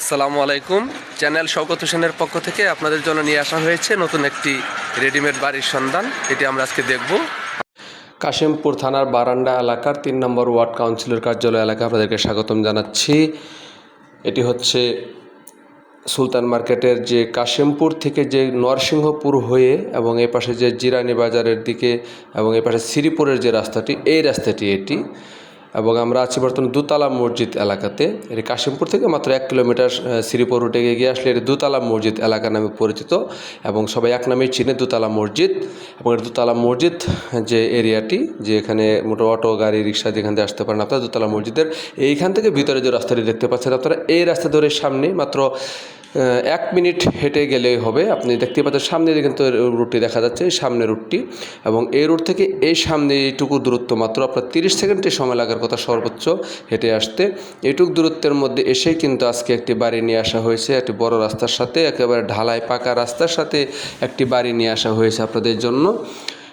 আসসালামু আলাইকুম। চ্যানেল শওকত হোসেনের পক্ষ থেকে আপনাদের জন্য নিয়ে আসা হয়েছে নতুন একটি রেডিমেড বাড়ির সন্ধান। এটি আমরা আজকে দেখব। কাশিমপুর থানার বারান্ডা এলাকার তিন নম্বর ওয়ার্ড কাউন্সিলর কার্যালয় এলাকা আপনাদেরকে স্বাগতম জানাচ্ছি। এটি হচ্ছে সুলতান মার্কেটের যে কাশিমপুর থেকে যে নরসিংহপুর হয়ে এবং এ পাশে যে জিরানি বাজারের দিকে এবং এ পাশে শ্রীপুরের যে রাস্তাটি, এই রাস্তাটি এটি। এবং আমরা আছি বর্তমানে দুতলা মসজিদ এলাকাতে। এটি কাশিমপুর থেকে মাত্র এক কিলোমিটার শ্রীপুর রুটে গিয়ে আসলে এটি দুতলা মসজিদ এলাকা নামে পরিচিত এবং সবাই এক নামেই চিনে দুতলা মসজিদ। এবং দুতলা মসজিদ, যে এরিয়াটি, যে এখানে মোটর অটো, গাড়ি, রিক্সা যেখান থেকে আসতে পারেন আপনারা, দুতলা মসজিদের এইখান থেকে ভিতরে যে রাস্তাটি দেখতে পাচ্ছেন, আপনারা এই রাস্তা ধরে সামনে মাত্র এক মিনিট হেঁটে গেলেই হবে। আপনি দেখতে পাচ্ছেন সামনে কিন্তু রুটটি দেখা যাচ্ছে, এই সামনে রুটটি। এবং এই রুট থেকে এই সামনে এইটুকু দূরত্ব মাত্র আপনার তিরিশ সেকেন্ডের সময় লাগার কথা সর্বোচ্চ হেঁটে আসতে। এইটুকু দূরত্বের মধ্যে এসেই কিন্তু আজকে একটি বাড়ি নিয়ে আসা হয়েছে, একটি বড় রাস্তার সাথে, একেবারে ঢালাই পাকা রাস্তার সাথে একটি বাড়ি নিয়ে আসা হয়েছে আপনাদের জন্য।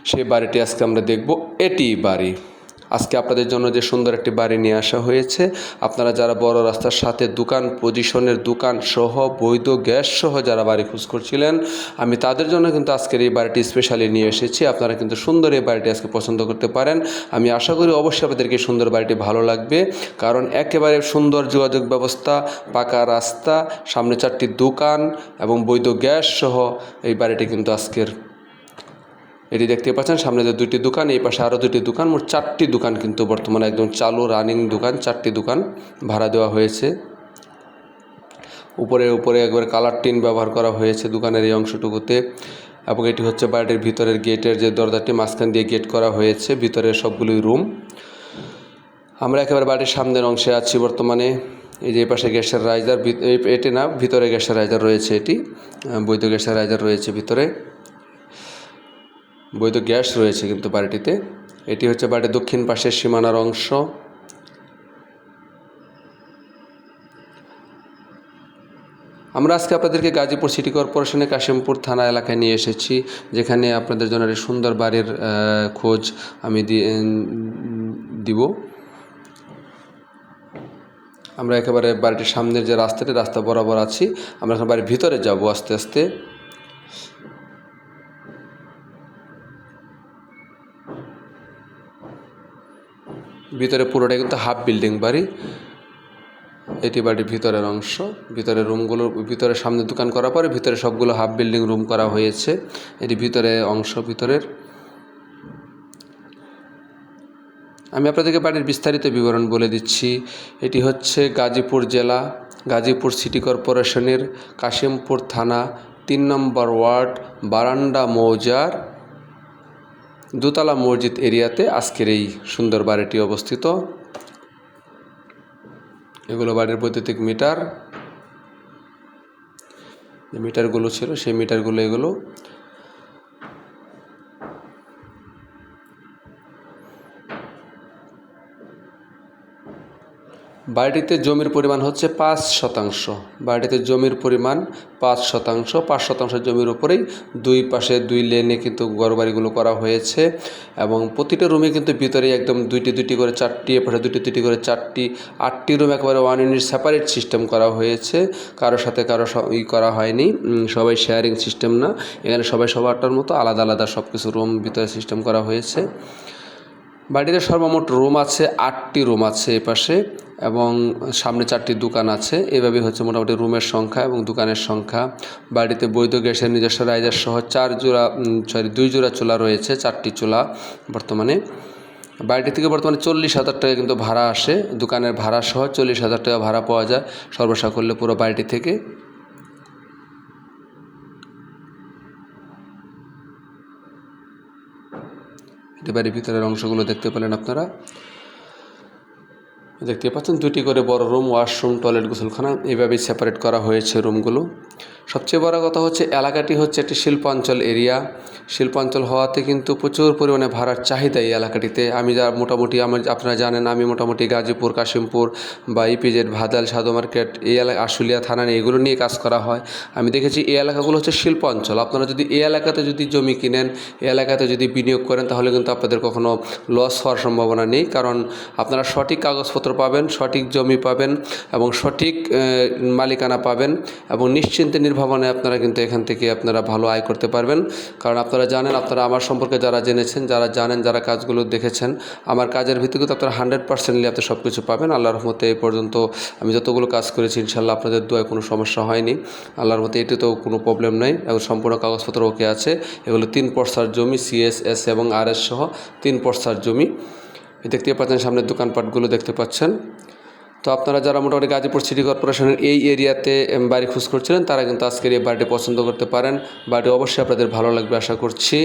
সেই বাড়িটি আজকে আমরা দেখব, এটি বাড়ি। আজকে আপনাদের জন্য যে সুন্দর একটি বাড়ি নিয়ে আসা হয়েছে, আপনারা যারা বড় রাস্তার সাথে দোকান পজিশনের দোকান সহ বৈধ গ্যাস সহ যারা বাড়ি খোঁজ করছিলেন, আমি তাদের জন্য কিন্তু আজকের এই বাড়িটি স্পেশালি নিয়ে এসেছি। আপনারা কিন্তু সুন্দর এই বাড়িটি আজকে পছন্দ করতে পারেন। আমি আশা করি অবশ্যই আপনাদেরকে সুন্দর বাড়িটি ভালো লাগবে, কারণ একেবারে সুন্দর যোগাযোগ ব্যবস্থা, পাকা রাস্তা, সামনে চারটি দোকান এবং বৈধ গ্যাস সহ এই বাড়িটি কিন্তু আজকের এটি দেখতে পাচ্ছেন, সামনে যে দুইটি দোকান, এই পাশে আরও দুটি দোকান, মোট চারটি দোকান কিন্তু বর্তমানে একদম চালু রানিং দোকান, চারটি দোকান ভাড়া দেওয়া হয়েছে। উপরে উপরে একবার কালার টিন ব্যবহার করা হয়েছে দোকানের এই অংশটুকুতে এবং এটি হচ্ছে বাড়িটির ভিতরের গেটের যে দরজাটি, মাঝখান দিয়ে গেট করা হয়েছে ভিতরের সবগুলোই রুম। আমরা একেবারে বাড়ির সামনের অংশে আছি বর্তমানে। এই যে পাশে গ্যাসের রাইজার, এটি না, ভিতরে গ্যাসের রাইজার রয়েছে এটি, বৈধ গ্যাসের রাইজার রয়েছে ভিতরে। বৈধ গ্যাস রয়েছে কিন্তু বাড়িটিতে। এটি হচ্ছে বাড়ির দক্ষিণ পাশের সীমানার অংশ। আমরা আজকে আপনাদেরকে গাজীপুর সিটি কর্পোরেশনের কাশিমপুর থানা এলাকায় নিয়ে এসেছি, যেখানে আপনাদের জন্য একটি সুন্দর বাড়ির খোঁজ আমি দিব। আমরা একেবারে বাড়িটির সামনের যে রাস্তাটি, রাস্তা বরাবর আছি, আমরা এখন বাড়ির ভিতরে যাব আস্তে আস্তে। ভিতরে পুরোটা কিন্তু হাফ বিল্ডিং বাড়ি। এটি বাড়ির ভিতরের অংশ ভিতরের রুমগুলোর ভিতরে সামনে দোকান করার পরে ভিতরে সবগুলো হাফ বিল্ডিং রুম করা হয়েছে। এটি ভিতরে অংশ, ভিতরের। আমি আপনাদেরকে বাড়ির বিস্তারিত বিবরণ বলে দিচ্ছি। এটি হচ্ছে গাজীপুর জেলা, গাজীপুর সিটি কর্পোরেশনের কাশিমপুর থানা, তিন নম্বর ওয়ার্ড বারান্ডা মৌজার। দোতলা মসজিদ এরিয়াতে আজকের এই সুন্দর বাড়িটি অবস্থিত। এগুলো বাড়ির বৈদ্যুতিক মিটার। মিটারগুলো ছিল, সেই মিটারগুলো এগুলো বাড়িটিতে জমির পরিমাণ হচ্ছে পাঁচ শতাংশ। বাড়িটিতে জমির পরিমাণ পাঁচ শতাংশ। পাঁচ শতাংশ জমির উপরেই দুই পাশে দুই লেনে কিন্তু ঘরবাড়িগুলো করা হয়েছে এবং প্রতিটা রুমে কিন্তু ভিতরে একদম দুইটি দুইটি করে চারটি, এপাশে দুইটি দুইটি করে চারটি, আটটি রুম একেবারে ওয়ান ইউনিট সেপারেট সিস্টেম করা হয়েছে। কারোর সাথে কারও ই করা হয়নি। সবাই শেয়ারিং সিস্টেম না। এখানে সবাই সবারটার মতো আলাদা আলাদা সব কিছু রুম ভিতরে সিস্টেম করা হয়েছে। বাড়িতে সর্বমোট রুম আছে, আটটি রুম আছে এই পাশে এবং সামনে চারটি দোকান আছে। এভাবে হচ্ছে মোটামুটি রুমের সংখ্যা এবং দোকানের সংখ্যা। বাড়িতে বৈধ গ্যাসের নিজস্ব রাইজার সহ চার জোড়া সরি দুই জোড়া চুলা রয়েছে, চারটি চুলা বর্তমানে। বাড়িটি থেকে বর্তমানে চল্লিশ হাজার টাকা কিন্তু ভাড়া আসে। দোকানের ভাড়া সহ চল্লিশ হাজার টাকা ভাড়া পাওয়া যায় সর্বসাকল্যে পুরো বাড়িটি থেকে। এতে বাড়ির ভিতরের অংশগুলো দেখতে পেলেন আপনারা। দেখতে পাচ্ছেন দুটি করে বড় রুম ওয়াশরুম টয়লেট গোসলখানা। এইভাবেই সেপারেট করা হয়েছে রুমগুলো সবচেয়ে বড় কথা হচ্ছে এলাকাটি হচ্ছে একটি শিল্পাঞ্চল এরিয়া। শিল্পাঞ্চল হওয়াতে কিন্তু প্রচুর পরিমাণে ভাড়ার চাহিদা এই এলাকাটিতে। আমি যা মোটামুটি আমার আপনারা জানেন, আমি মোটামুটি গাজীপুর, কাশিমপুর বা ইপিজেড ভাদাল সাদু মার্কেট এই এলাকা, আশুলিয়া, থানা এগুলো নিয়ে কাজ করা হয়। আমি দেখেছি এই এলাকাগুলো হচ্ছে শিল্পাঞ্চল। আপনারা যদি এই এলাকাতে যদি জমি কিনেন, এই এলাকাতে যদি বিনিয়োগ করেন, তাহলে কিন্তু আপনাদের কখনো লস হওয়ার সম্ভাবনা নেই। কারণ আপনারা সঠিক কাগজপত্র পাবেন, সঠিক জমি পাবেন এবং সঠিক মালিকানা পাবেন এবং নিশ্চিন্তে নির্ভাবনে আপনারা কিন্তু এখান থেকে আপনারা ভালো আয় করতে পারবেন। কারণ আপনারা জানেন, আপনারা আমার সম্পর্কে যারা জেনেছেন, যারা জানেন, যারা কাজগুলো দেখেছেন, আমার কাজের ভিত্তিতে আপনারা হান্ড্রেড পার্সেন্টলি আপনি সব কিছু পাবেন। আল্লাহর রহমতে এই পর্যন্ত আমি যতগুলো কাজ করেছি ইনশাল্লাহ আপনাদের দোয়ায় কোনো সমস্যা হয়নি। আল্লাহর মতে এটিতেও কোনো প্রবলেম নাই। এবং সম্পূর্ণ কাগজপত্র ওকে আছে। এগুলো তিন পর্সার জমি সিএস এস এবং আর এস সহ তিন পর্সার জমি। দেখতে পাচ্ছেন সামনের দোকানপাটগুলো দেখতে পাচ্ছেন। তো আপনারা যারা মোটামুটি গাজীপুর সিটি কর্পোরেশনের এই এরিয়াতে বাড়ি খোঁজ করছিলেন, তারা কিন্তু আজকের এই বাড়িটি পছন্দ করতে পারেন। বাড়িটি অবশ্যই আপনাদের ভালো লাগবে, আশা করছি।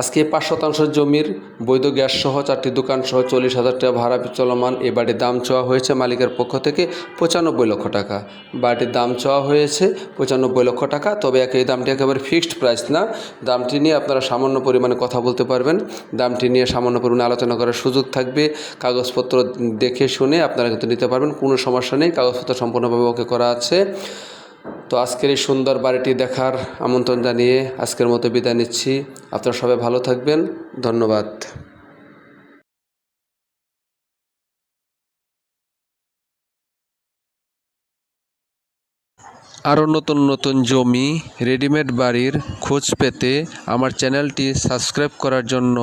আজকে পাঁচ শতাংশ জমির বৈধ গ্যাস সহ চারটি দোকান সহ চল্লিশ হাজার টাকা ভাড়া চলমান। এই বাড়ির দাম চাওয়া হয়েছে মালিকের পক্ষ থেকে পঁচানব্বই লক্ষ টাকা। বাড়িটির দাম চাওয়া হয়েছে পঁচানব্বই লক্ষ টাকা, তবে এক এই দামটি একেবারে ফিক্সড প্রাইস না। দামটি নিয়ে আপনারা সামান্য পরিমাণে কথা বলতে পারবেন। দামটি নিয়ে সামান্য পরিমাণে আলোচনা করার সুযোগ থাকবে। কাগজপত্র দেখে শুনে আপনারা কিন্তু নিতে পারবেন, কোনো সমস্যা নেই। কাগজপত্র সম্পূর্ণভাবে ওকে করা আছে। তো আজকের এই সুন্দর বাড়িটি দেখার আমন্ত্রণ জানিয়ে আজকের মতো বিদায় নিচ্ছি। আপনারা সবাই ভালো থাকবেন। ধন্যবাদ। আরও নতুন নতুন জমি রেডিমেড বাড়ির খোঁজ পেতে আমার চ্যানেলটি সাবস্ক্রাইব করার জন্য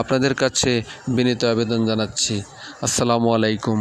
আপনাদের কাছে বিনীত আবেদন জানাচ্ছি। আসসালামু আলাইকুম।